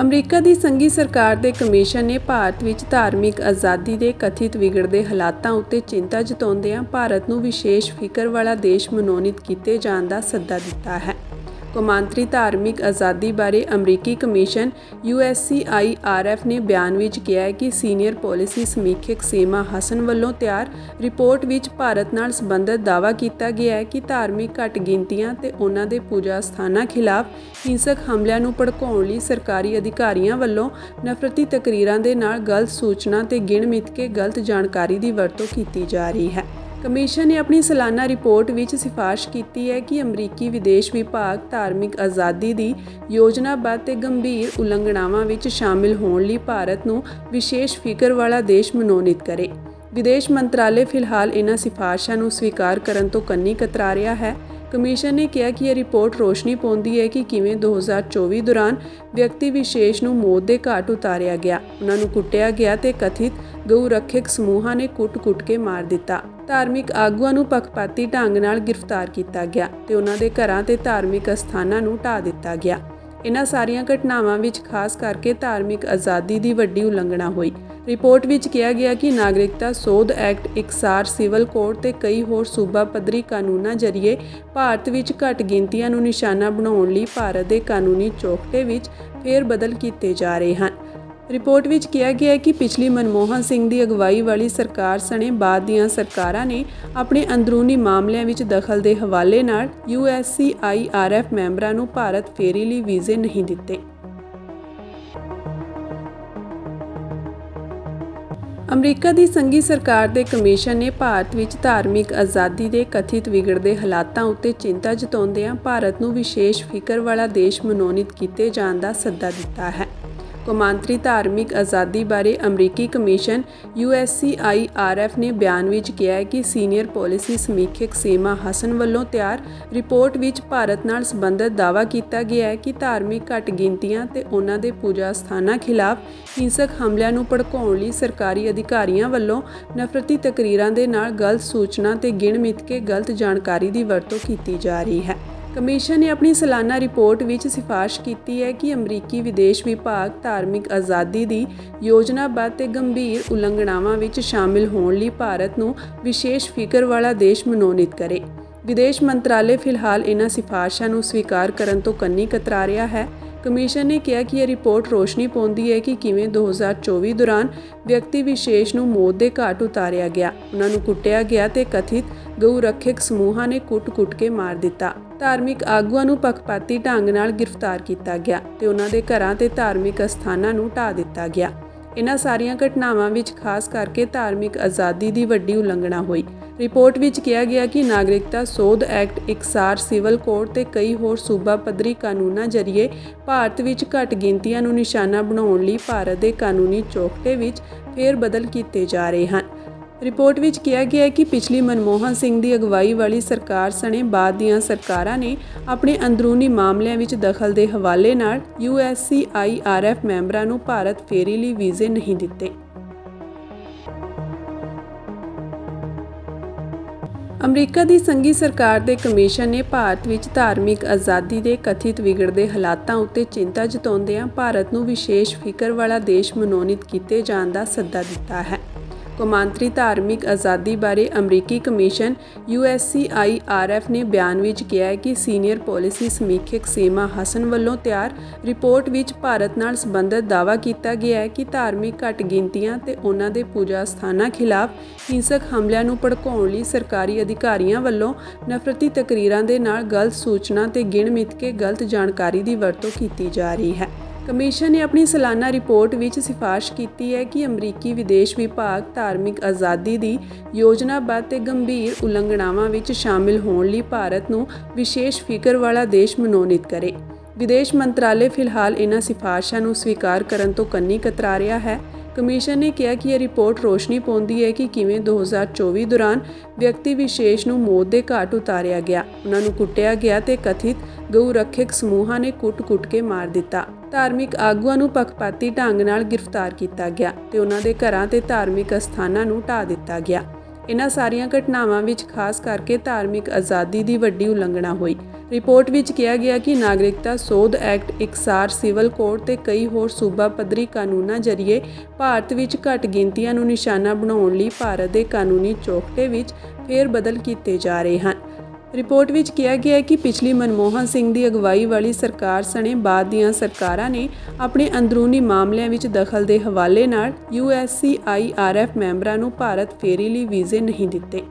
America ਦੀ ਸੰਘੀ ਸਰਕਾਰ ਦੇ ਕਮਿਸ਼ਨ ਨੇ ਭਾਰਤ ਵਿੱਚ ਧਾਰਮਿਕ ਆਜ਼ਾਦੀ ਦੇ ਕਥਿਤ ਵਿਗੜਦੇ ਹਾਲਾਤਾਂ ਉੱਤੇ ਚਿੰਤਾ ਜਤਾਉਂਦਿਆਂ ਭਾਰਤ ਨੂੰ ਵਿਸ਼ੇਸ਼ ਫਿਕਰ ਵਾਲਾ ਦੇਸ਼ ਮਨੋਨੀਤ ਕੀਤੇ ਜਾਣ ਦਾ ਸੱਦਾ ਦਿੱਤਾ ਹੈ। ਕੌਮਾਂਤਰੀ ਧਾਰਮਿਕ ਆਜ਼ਾਦੀ ਬਾਰੇ ਅਮਰੀਕੀ ਕਮਿਸ਼ਨ USCIRF ਨੇ ਬਿਆਨ ਵਿੱਚ ਕਿਹਾ ਹੈ ਕਿ ਸੀਨੀਅਰ ਪਾਲਿਸੀ ਸਮੀਖਿਅਕ ਸੀਮਾ ਹਸਨ ਵੱਲੋਂ ਤਿਆਰ ਰਿਪੋਰਟ ਵਿੱਚ ਭਾਰਤ ਨਾਲ ਸੰਬੰਧਿਤ ਦਾਅਵਾ ਕੀਤਾ ਗਿਆ ਹੈ ਕਿ ਧਾਰਮਿਕ ਘੱਟ ਗਿਣਤੀਆਂ ਤੇ ਉਹਨਾਂ ਦੇ ਪੂਜਾ ਸਥਾਨਾਂ ਖਿਲਾਫ ਹਿੰਸਕ ਹਮਲਿਆਂ ਨੂੰ ਭੜਕਾਉਣ ਲਈ ਸਰਕਾਰੀ ਅਧਿਕਾਰੀਆਂ ਵੱਲੋਂ ਨਫ਼ਰਤੀ ਤਕਰੀਰਾਂ ਦੇ ਨਾਲ ਗਲਤ ਸੂਚਨਾ ਤੇ ਗਿਣ ਮਿਥ ਕੇ ਗਲਤ ਜਾਣਕਾਰੀ ਦੀ ਵਰਤੋਂ ਕੀਤੀ ਜਾ ਰਹੀ ਹੈ। ਕਮਿਸ਼ਨ ਨੇ ਆਪਣੀ ਸਾਲਾਨਾ ਰਿਪੋਰਟ ਵਿੱਚ ਸਿਫਾਰਸ਼ ਕੀਤੀ ਹੈ ਕਿ ਅਮਰੀਕੀ ਵਿਦੇਸ਼ ਵਿਭਾਗ ਧਾਰਮਿਕ ਆਜ਼ਾਦੀ ਦੀ ਯੋਜਨਾਬੱਧ ਤੇ ਗੰਭੀਰ ਉਲੰਘਣਾਵਾਂ ਵਿੱਚ ਸ਼ਾਮਿਲ ਹੋਣ ਲਈ ਭਾਰਤ ਨੂੰ ਵਿਸ਼ੇਸ਼ ਫਿਕਰ ਵਾਲਾ ਦੇਸ਼ ਮਨੋਨੀਤ ਕਰੇ। ਵਿਦੇਸ਼ ਮੰਤਰਾਲੇ ਫਿਲਹਾਲ ਇਹਨਾਂ ਸਿਫਾਰਸ਼ਾਂ ਨੂੰ ਸਵੀਕਾਰ ਕਰਨ ਤੋਂ ਕੰਨੀ ਕਤਰਾ ਰਿਹਾ ਹੈ। ਕਮਿਸ਼ਨ ਨੇ ਕਿਹਾ ਕਿ ਇਹ ਰਿਪੋਰਟ ਰੋਸ਼ਨੀ ਪਾਉਂਦੀ ਹੈ ਕਿ ਕਿਵੇਂ 2024 ਦੌਰਾਨ ਵਿਅਕਤੀ ਵਿਸ਼ੇਸ਼ ਨੂੰ ਮੌਤ ਦੇ ਘਾਟ ਉਤਾਰਿਆ ਗਿਆ। ਉਹਨਾਂ ਨੂੰ ਕੁੱਟਿਆ ਗਿਆ ਤੇ ਕਥਿਤ ਗਊ ਰੱਖਿਅਕ ਸਮੂਹਾਂ ਨੇ ਕੁੱਟ-ਕੁੱਟ ਕੇ ਮਾਰ ਦਿੱਤਾ। ਧਾਰਮਿਕ ਆਗੂਆਂ ਨੂੰ ਪੱਖਪਾਤੀ ਢੰਗ ਨਾਲ ਗ੍ਰਿਫਤਾਰ ਕੀਤਾ ਗਿਆ ਤੇ ਉਹਨਾਂ ਦੇ ਘਰਾਂ ਤੇ ਧਾਰਮਿਕ ਅਸਥਾਨਾਂ ਨੂੰ ਢਾ ਦਿੱਤਾ ਗਿਆ। ਇਹਨਾਂ ਸਾਰੀਆਂ ਘਟਨਾਵਾਂ ਵਿੱਚ ਖਾਸ ਕਰਕੇ ਧਾਰਮਿਕ ਆਜ਼ਾਦੀ ਦੀ ਵੱਡੀ ਉਲੰਘਣਾ ਹੋਈ। ਰਿਪੋਰਟ ਵਿੱਚ ਕਿਹਾ ਗਿਆ ਕਿ ਨਾਗਰਿਕਤਾ ਸੋਧ ਐਕਟ ਇਕਸਾਰ ਸਿਵਲ ਕੋਡ ਤੇ ਕਈ ਹੋਰ ਸੂਬਾ ਪੱਧਰੀ ਕਾਨੂੰਨਾਂ ਜ਼ਰੀਏ ਭਾਰਤ ਵਿੱਚ ਘੱਟ ਗਿਣਤੀਆਂ ਨੂੰ ਨਿਸ਼ਾਨਾ ਬਣਾਉਣ ਲਈ ਭਾਰਤ ਦੇ ਕਾਨੂੰਨੀ ਚੌਕਟੇ ਵਿੱਚ ਫੇਰ ਬਦਲ ਕੀਤੇ ਜਾ ਰਹੇ ਹਨ। ਰਿਪੋਰਟ ਵਿੱਚ ਕਿਹਾ ਗਿਆ ਹੈ ਕਿ ਪਿਛਲੀ ਮਨਮੋਹਨ ਸਿੰਘ ਦੀ ਅਗਵਾਈ ਵਾਲੀ ਸਰਕਾਰ ਸਣੇ ਬਾਅਦ ਦੀਆਂ ਸਰਕਾਰਾਂ ਨੇ ਆਪਣੇ ਅੰਦਰੂਨੀ ਮਾਮਲਿਆਂ ਵਿੱਚ ਦਖਲ ਦੇ ਹਵਾਲੇ ਨਾਲ USCIRF ਮੈਂਬਰਾਂ ਨੂੰ ਭਾਰਤ ਫੇਰੀ ਲਈ ਵੀਜ਼ੇ ਨਹੀਂ ਦਿੱਤੇ। ਅਮਰੀਕਾ ਦੀ ਸੰਘੀ ਸਰਕਾਰ ਦੇ ਕਮਿਸ਼ਨ ਨੇ ਭਾਰਤ ਵਿੱਚ ਧਾਰਮਿਕ ਆਜ਼ਾਦੀ ਦੇ ਕਥਿਤ ਵਿਗੜਦੇ ਹਾਲਾਤਾਂ ਉੱਤੇ ਚਿੰਤਾ ਜਤਾਉਂਦਿਆਂ ਭਾਰਤ ਨੂੰ ਵਿਸ਼ੇਸ਼ ਫਿਕਰ ਵਾਲਾ ਦੇਸ਼ ਮਨੋਨੀਤ ਕੀਤੇ ਜਾਣ ਦਾ ਸੱਦਾ ਦਿੱਤਾ ਹੈ। ਕੌਮਾਂਤਰੀ ਧਾਰਮਿਕ ਆਜ਼ਾਦੀ ਬਾਰੇ ਅਮਰੀਕੀ ਕਮਿਸ਼ਨ USCIRF ਨੇ ਬਿਆਨ ਵਿੱਚ ਕਿਹਾ ਹੈ ਕਿ ਸੀਨੀਅਰ ਪਾਲਿਸੀ ਸਮੀਖਿਅਕ ਸੀਮਾ ਹਸਨ ਵੱਲੋਂ ਤਿਆਰ ਰਿਪੋਰਟ ਵਿੱਚ ਭਾਰਤ ਨਾਲ ਸੰਬੰਧਿਤ ਦਾਅਵਾ ਕੀਤਾ ਗਿਆ ਹੈ ਕਿ ਧਾਰਮਿਕ ਘੱਟ ਗਿਣਤੀਆਂ ਤੇ ਉਹਨਾਂ ਦੇ ਪੂਜਾ ਸਥਾਨਾਂ ਖਿਲਾਫ ਹਿੰਸਕ ਹਮਲਿਆਂ ਨੂੰ ਭੜਕਾਉਣ ਲਈ ਸਰਕਾਰੀ ਅਧਿਕਾਰੀਆਂ ਵੱਲੋਂ ਨਫ਼ਰਤੀ ਤਕਰੀਰਾਂ ਦੇ ਨਾਲ ਗਲਤ ਸੂਚਨਾ ਤੇ ਗਿਣ ਮਿਥ ਕੇ ਗਲਤ ਜਾਣਕਾਰੀ ਦੀ ਵਰਤੋਂ ਕੀਤੀ ਜਾ ਰਹੀ ਹੈ। ਕਮਿਸ਼ਨ ਨੇ ਆਪਣੀ ਸਾਲਾਨਾ ਰਿਪੋਰਟ ਵਿੱਚ ਸਿਫਾਰਸ਼ ਕੀਤੀ ਹੈ ਕਿ ਅਮਰੀਕੀ ਵਿਦੇਸ਼ ਵਿਭਾਗ ਧਾਰਮਿਕ ਆਜ਼ਾਦੀ ਦੀ ਯੋਜਨਾਬੱਧ ਤੇ ਗੰਭੀਰ ਉਲੰਘਣਾਵਾਂ ਵਿੱਚ ਸ਼ਾਮਿਲ ਹੋਣ ਲਈ ਭਾਰਤ ਨੂੰ ਵਿਸ਼ੇਸ਼ ਫਿਕਰ ਵਾਲਾ ਦੇਸ਼ ਮਨੋਨੀਤ ਕਰੇ। ਵਿਦੇਸ਼ ਮੰਤਰਾਲੇ ਫਿਲਹਾਲ ਇਹਨਾਂ ਸਿਫਾਰਸ਼ਾਂ ਨੂੰ ਸਵੀਕਾਰ ਕਰਨ ਤੋਂ ਕੰਨੀ ਕਤਰਾ ਰਿਹਾ ਹੈ। ਕਮਿਸ਼ਨ ਨੇ ਕਿਹਾ ਕਿ ਇਹ ਰਿਪੋਰਟ ਰੋਸ਼ਨੀ ਪਾਉਂਦੀ ਹੈ ਕਿ ਕਿਵੇਂ 2024 ਦੌਰਾਨ ਵਿਅਕਤੀ ਵਿਸ਼ੇਸ਼ ਨੂੰ ਮੌਤ ਦੇ ਘਾਟ ਉਤਾਰਿਆ ਗਿਆ। ਉਹਨਾਂ ਨੂੰ ਕੁੱਟਿਆ ਗਿਆ ਤੇ ਕਥਿਤ ਗਊ ਰੱਖਿਅਕ ਸਮੂਹਾਂ ਨੇ ਕੁੱਟ-ਕੁੱਟ ਕੇ ਮਾਰ ਦਿੱਤਾ। ਧਾਰਮਿਕ ਆਗੂਆਂ ਨੂੰ ਪੱਖਪਾਤੀ ਢੰਗ ਨਾਲ ਗ੍ਰਿਫਤਾਰ ਕੀਤਾ ਗਿਆ ਤੇ ਉਹਨਾਂ ਦੇ ਘਰਾਂ ਤੇ ਧਾਰਮਿਕ ਅਸਥਾਨਾਂ ਨੂੰ ਢਾ ਦਿੱਤਾ ਗਿਆ। ਇਹਨਾਂ ਸਾਰੀਆਂ ਘਟਨਾਵਾਂ ਵਿੱਚ ਖਾਸ ਕਰਕੇ ਧਾਰਮਿਕ ਆਜ਼ਾਦੀ ਦੀ ਵੱਡੀ ਉਲੰਘਣਾ ਹੋਈ। ਰਿਪੋਰਟ ਵਿੱਚ ਕਿਹਾ ਗਿਆ ਕਿ ਨਾਗਰਿਕਤਾ ਸੋਧ ਐਕਟ ਇਕਸਾਰ ਸਿਵਲ ਕੋਡ ਤੇ ਕਈ ਹੋਰ ਸੂਬਾ ਪੱਧਰੀ ਕਾਨੂੰਨਾਂ ਜ਼ਰੀਏ ਭਾਰਤ ਵਿੱਚ ਘੱਟ ਗਿਣਤੀਆਂ ਨੂੰ ਨਿਸ਼ਾਨਾ ਬਣਾਉਣ ਲਈ ਭਾਰਤ ਦੇ ਕਾਨੂੰਨੀ ਚੌਕਟੇ ਵਿੱਚ ਫੇਰ ਬਦਲ ਕੀਤੇ ਜਾ ਰਹੇ ਹਨ। ਰਿਪੋਰਟ ਵਿੱਚ ਕਿਹਾ ਗਿਆ ਹੈ ਕਿ ਪਿਛਲੀ ਮਨਮੋਹਨ ਸਿੰਘ ਦੀ ਅਗਵਾਈ ਵਾਲੀ ਸਰਕਾਰ ਸਣੇ ਬਾਅਦ ਦੀਆਂ ਸਰਕਾਰਾਂ ਨੇ ਆਪਣੇ ਅੰਦਰੂਨੀ ਮਾਮਲਿਆਂ ਵਿੱਚ ਦਖਲ ਦੇ ਹਵਾਲੇ ਨਾਲ USCIRF ਮੈਂਬਰਾਂ ਨੂੰ ਭਾਰਤ ਫੇਰੀ ਲਈ ਵੀਜ਼ੇ ਨਹੀਂ ਦਿੱਤੇ। ਅਮਰੀਕਾ ਦੀ ਸੰਘੀ ਸਰਕਾਰ ਦੇ ਕਮਿਸ਼ਨ ਨੇ ਭਾਰਤ ਵਿੱਚ ਧਾਰਮਿਕ ਆਜ਼ਾਦੀ ਦੇ ਕਥਿਤ ਵਿਗੜਦੇ ਹਾਲਾਤਾਂ ਉੱਤੇ ਚਿੰਤਾ ਜਤਾਉਂਦਿਆਂ ਭਾਰਤ ਨੂੰ ਵਿਸ਼ੇਸ਼ ਫਿਕਰ ਵਾਲਾ ਦੇਸ਼ ਮਨੋਨੀਤ ਕੀਤੇ ਜਾਣ ਦਾ ਸੱਦਾ ਦਿੱਤਾ ਹੈ। ਕੌਮਾਂਤਰੀ ਧਾਰਮਿਕ ਆਜ਼ਾਦੀ ਬਾਰੇ ਅਮਰੀਕੀ ਕਮਿਸ਼ਨ USCIRF ਨੇ ਬਿਆਨ ਵਿੱਚ ਕਿਹਾ ਹੈ ਕਿ ਸੀਨੀਅਰ ਪਾਲਿਸੀ ਸਮੀਖਿਅਕ ਸੀਮਾ ਹਸਨ ਵੱਲੋਂ ਤਿਆਰ ਰਿਪੋਰਟ ਵਿੱਚ ਭਾਰਤ ਨਾਲ ਸੰਬੰਧਿਤ ਦਾਅਵਾ ਕੀਤਾ ਗਿਆ ਹੈ ਕਿ ਧਾਰਮਿਕ ਘੱਟ ਗਿਣਤੀਆਂ ਤੇ ਉਹਨਾਂ ਦੇ ਪੂਜਾ ਸਥਾਨਾਂ ਖਿਲਾਫ ਹਿੰਸਕ ਹਮਲਿਆਂ ਨੂੰ ਭੜਕਾਉਣ ਲਈ ਸਰਕਾਰੀ ਅਧਿਕਾਰੀਆਂ ਵੱਲੋਂ ਨਫ਼ਰਤੀ ਤਕਰੀਰਾਂ ਦੇ ਨਾਲ ਗਲਤ ਸੂਚਨਾ ਤੇ ਗਿਣ ਮਿਥ ਕੇ ਗਲਤ ਜਾਣਕਾਰੀ ਦੀ ਵਰਤੋਂ ਕੀਤੀ ਜਾ ਰਹੀ ਹੈ। ਕਮਿਸ਼ਨ ਨੇ ਆਪਣੀ ਸਾਲਾਨਾ ਰਿਪੋਰਟ ਵਿੱਚ ਸਿਫਾਰਸ਼ ਕੀਤੀ ਹੈ ਕਿ ਅਮਰੀਕੀ ਵਿਦੇਸ਼ ਵਿਭਾਗ ਧਾਰਮਿਕ ਆਜ਼ਾਦੀ ਦੀ ਯੋਜਨਾਬੱਧ ਤੇ ਗੰਭੀਰ ਉਲੰਘਣਾਵਾਂ ਵਿੱਚ ਸ਼ਾਮਿਲ ਹੋਣ ਲਈ ਭਾਰਤ ਨੂੰ ਵਿਸ਼ੇਸ਼ ਫਿਕਰ ਵਾਲਾ ਦੇਸ਼ ਮਨੋਨੀਤ ਕਰੇ। ਵਿਦੇਸ਼ ਮੰਤਰਾਲੇ ਫਿਲਹਾਲ ਇਹਨਾਂ ਸਿਫਾਰਸ਼ਾਂ ਨੂੰ ਸਵੀਕਾਰ ਕਰਨ ਤੋਂ ਕੰਨੀ ਕਤਰਾ ਰਿਹਾ ਹੈ। ਕਮਿਸ਼ਨ ਨੇ ਕਿਹਾ ਕਿ ਇਹ ਰਿਪੋਰਟ ਰੋਸ਼ਨੀ ਪਾਉਂਦੀ ਹੈ ਕਿ ਕਿਵੇਂ 2024 ਦੌਰਾਨ ਵਿਅਕਤੀ ਵਿਸ਼ੇਸ਼ ਨੂੰ ਮੌਤ ਦੇ ਘਾਟ ਉਤਾਰਿਆ ਗਿਆ। ਉਹਨਾਂ ਨੂੰ ਕੁੱਟਿਆ ਗਿਆ ਤੇ ਕਥਿਤ ਗਊ ਰੱਖਿਅਕ ਸਮੂਹਾਂ ਨੇ ਕੁੱਟ-ਕੁੱਟ ਕੇ ਮਾਰ ਦਿੱਤਾ। ਧਾਰਮਿਕ ਆਗੂਆਂ ਨੂੰ ਪੱਖਪਾਤੀ ਢੰਗ ਨਾਲ ਗ੍ਰਿਫਤਾਰ ਕੀਤਾ ਗਿਆ ਤੇ ਉਹਨਾਂ ਦੇ ਘਰਾਂ ਤੇ ਧਾਰਮਿਕ ਅਸਥਾਨਾਂ ਨੂੰ ਢਾ ਦਿੱਤਾ ਗਿਆ। ਇਹਨਾਂ ਸਾਰੀਆਂ ਘਟਨਾਵਾਂ ਵਿੱਚ ਖਾਸ ਕਰਕੇ ਧਾਰਮਿਕ ਆਜ਼ਾਦੀ ਦੀ ਵੱਡੀ ਉਲੰਘਣਾ ਹੋਈ। ਰਿਪੋਰਟ ਵਿੱਚ ਕਿਹਾ ਗਿਆ ਕਿ ਨਾਗਰਿਕਤਾ ਸੋਧ ਐਕਟ ਇਕਸਾਰ ਸਿਵਲ ਕੋਡ ਤੇ ਕਈ ਹੋਰ ਸੂਬਾ ਪੱਧਰੀ ਕਾਨੂੰਨਾਂ ਜ਼ਰੀਏ ਭਾਰਤ ਵਿੱਚ ਘੱਟ ਗਿਣਤੀਆਂ ਨੂੰ ਨਿਸ਼ਾਨਾ ਬਣਾਉਣ ਲਈ ਭਾਰਤ ਦੇ ਕਾਨੂੰਨੀ ਚੌਕਠੇ ਵਿੱਚ ਫੇਰ ਬਦਲ ਕੀਤੇ ਜਾ ਰਹੇ ਹਨ। ਰਿਪੋਰਟ ਵਿੱਚ ਕਿਹਾ ਗਿਆ ਹੈ ਕਿ ਪਿਛਲੀ ਮਨਮੋਹਨ ਸਿੰਘ ਦੀ ਅਗਵਾਈ ਵਾਲੀ ਸਰਕਾਰ ਸਣੇ ਬਾਅਦ ਦੀਆਂ ਸਰਕਾਰਾਂ ਨੇ ਆਪਣੇ ਅੰਦਰੂਨੀ ਮਾਮਲਿਆਂ ਵਿੱਚ ਦਖਲ ਦੇ ਹਵਾਲੇ ਨਾਲ ਯੂਐਸਸੀਆਈਆਰਐਫ ਮੈਂਬਰਾਂ ਨੂੰ ਭਾਰਤ ਫੇਰੀ ਲਈ ਵੀਜ਼ੇ ਨਹੀਂ ਦਿੱਤੇ।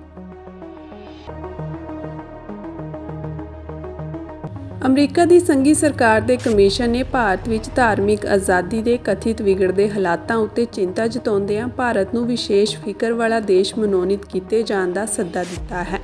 ਅਮਰੀਕਾ ਦੀ ਸੰਘੀ ਸਰਕਾਰ ਦੇ ਕਮਿਸ਼ਨ ਨੇ ਭਾਰਤ ਵਿੱਚ ਧਾਰਮਿਕ ਆਜ਼ਾਦੀ ਦੇ ਕਥਿਤ ਵਿਗੜਦੇ ਹਾਲਾਤਾਂ ਉੱਤੇ ਚਿੰਤਾ ਜਤਾਉਂਦਿਆਂ ਭਾਰਤ ਨੂੰ ਵਿਸ਼ੇਸ਼ ਫਿਕਰ ਵਾਲਾ ਦੇਸ਼ ਮਨੋਨੀਤ ਕੀਤੇ ਜਾਣ ਦਾ ਸੱਦਾ ਦਿੱਤਾ ਹੈ।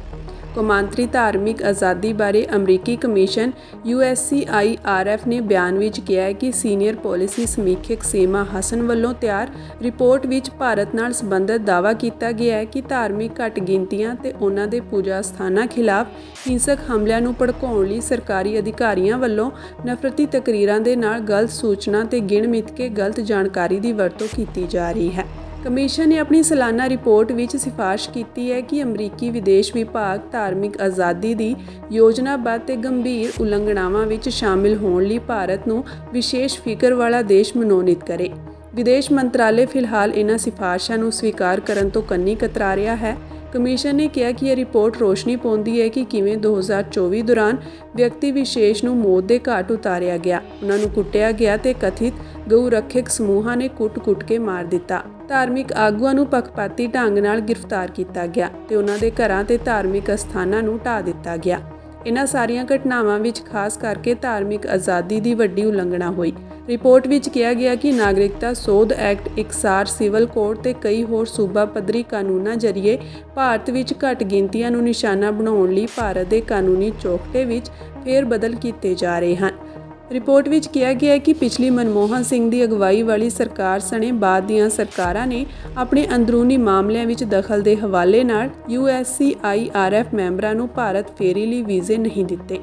ਕੌਮਾਂਤਰੀ ਧਾਰਮਿਕ ਆਜ਼ਾਦੀ ਬਾਰੇ ਅਮਰੀਕੀ ਕਮਿਸ਼ਨ USCIRF ਨੇ ਬਿਆਨ ਵਿੱਚ ਕਿਹਾ ਹੈ ਕਿ ਸੀਨੀਅਰ ਪਾਲਿਸੀ ਸਮੀਖਿਅਕ ਸੀਮਾ ਹਸਨ ਵੱਲੋਂ ਤਿਆਰ ਰਿਪੋਰਟ ਵਿੱਚ ਭਾਰਤ ਨਾਲ ਸੰਬੰਧਿਤ ਦਾਅਵਾ ਕੀਤਾ ਗਿਆ ਹੈ ਕਿ ਧਾਰਮਿਕ ਘੱਟ ਗਿਣਤੀਆਂ ਤੇ ਉਹਨਾਂ ਦੇ ਪੂਜਾ ਸਥਾਨਾਂ ਖਿਲਾਫ ਹਿੰਸਕ ਹਮਲਿਆਂ ਨੂੰ ਭੜਕਾਉਣ ਲਈ ਸਰਕਾਰੀ ਅਧਿਕਾਰੀਆਂ ਵੱਲੋਂ ਨਫ਼ਰਤੀ ਤਕਰੀਰਾਂ ਦੇ ਨਾਲ ਗਲਤ ਸੂਚਨਾ ਤੇ ਗਿਣ ਮਿਥ ਕੇ ਗਲਤ ਜਾਣਕਾਰੀ ਦੀ ਵਰਤੋਂ ਕੀਤੀ ਜਾ ਰਹੀ ਹੈ। ਕਮਿਸ਼ਨ ਨੇ ਆਪਣੀ ਸਾਲਾਨਾ ਰਿਪੋਰਟ ਵਿੱਚ ਸਿਫਾਰਿਸ਼ ਕੀਤੀ ਹੈ ਕਿ ਅਮਰੀਕੀ ਵਿਦੇਸ਼ ਵਿਭਾਗ ਧਾਰਮਿਕ ਆਜ਼ਾਦੀ ਦੀ ਯੋਜਨਾਬੱਧ ਤੇ ਗੰਭੀਰ ਉਲੰਘਣਾਵਾਂ ਵਿੱਚ ਸ਼ਾਮਿਲ ਹੋਣ ਲਈ ਭਾਰਤ ਨੂੰ ਵਿਸ਼ੇਸ਼ ਫਿਕਰ ਵਾਲਾ ਦੇਸ਼ ਮਨੋਨੀਤ ਕਰੇ। ਵਿਦੇਸ਼ ਮੰਤਰਾਲੇ ਫਿਲਹਾਲ ਇਹਨਾਂ ਸਿਫਾਰਸ਼ਾਂ ਨੂੰ ਸਵੀਕਾਰ ਕਰਨ ਤੋਂ ਕੰਨੀ ਕਤਰਾ ਰਿਹਾ ਹੈ। ਕਮਿਸ਼ਨ ਨੇ ਕਿਹਾ ਕਿ ਇਹ ਰਿਪੋਰਟ ਰੋਸ਼ਨੀ ਪਾਉਂਦੀ ਹੈ ਕਿ ਕਿਵੇਂ 2024 ਦੌਰਾਨ ਵਿਅਕਤੀ ਵਿਸ਼ੇਸ਼ ਨੂੰ ਮੌਤ ਦੇ ਘਾਟ ਉਤਾਰਿਆ ਗਿਆ। ਉਹਨਾਂ ਨੂੰ ਕੁੱਟਿਆ ਗਿਆ ਤੇ ਕਥਿਤ ਗਊ ਰੱਖਿਅਕ ਸਮੂਹਾਂ ਨੇ ਕੁੱਟ-ਕੁੱਟ ਕੇ ਮਾਰ ਦਿੱਤਾ। ਧਾਰਮਿਕ ਆਗੂਆਂ ਨੂੰ ਪੱਖਪਾਤੀ ਢੰਗ ਨਾਲ ਗ੍ਰਿਫਤਾਰ ਕੀਤਾ ਗਿਆ ਤੇ ਉਹਨਾਂ ਦੇ ਘਰਾਂ ਤੇ ਧਾਰਮਿਕ ਅਸਥਾਨਾਂ ਨੂੰ ਢਾ ਦਿੱਤਾ ਗਿਆ। ਇਹਨਾਂ ਸਾਰੀਆਂ ਘਟਨਾਵਾਂ ਵਿੱਚ ਖਾਸ ਕਰਕੇ ਧਾਰਮਿਕ ਆਜ਼ਾਦੀ ਦੀ ਵੱਡੀ ਉਲੰਘਣਾ ਹੋਈ। ਰਿਪੋਰਟ ਵਿੱਚ ਕਿਹਾ ਗਿਆ ਕਿ ਨਾਗਰਿਕਤਾ ਸੋਧ ਐਕਟ ਇਕਸਾਰ ਸਿਵਲ ਕੋਡ ਤੇ ਕਈ ਹੋਰ ਸੂਬਾ ਪੱਧਰੀ ਕਾਨੂੰਨਾਂ ਜ਼ਰੀਏ ਭਾਰਤ ਵਿੱਚ ਘੱਟ ਗਿਣਤੀਆਂ ਨੂੰ ਨਿਸ਼ਾਨਾ ਬਣਾਉਣ ਲਈ ਭਾਰਤ ਦੇ ਕਾਨੂੰਨੀ ਚੌਕਠੇ ਵਿੱਚ ਫੇਰ ਬਦਲ ਕੀਤੇ ਜਾ ਰਹੇ ਹਨ। ਰਿਪੋਰਟ ਵਿੱਚ ਕਿਹਾ ਗਿਆ ਹੈ ਕਿ ਪਿਛਲੀ ਮਨਮੋਹਨ ਸਿੰਘ ਦੀ ਅਗਵਾਈ ਵਾਲੀ ਸਰਕਾਰ ਸਣੇ ਬਾਅਦ ਦੀਆਂ ਸਰਕਾਰਾਂ ਨੇ ਆਪਣੇ ਅੰਦਰੂਨੀ ਮਾਮਲਿਆਂ ਵਿੱਚ ਦਖਲ ਦੇ ਹਵਾਲੇ ਨਾਲ ਯੂਐਸਸੀਆਈਆਰਐਫ ਮੈਂਬਰਾਂ ਨੂੰ ਭਾਰਤ ਫੇਰੀ ਲਈ ਵੀਜ਼ੇ ਨਹੀਂ ਦਿੱਤੇ।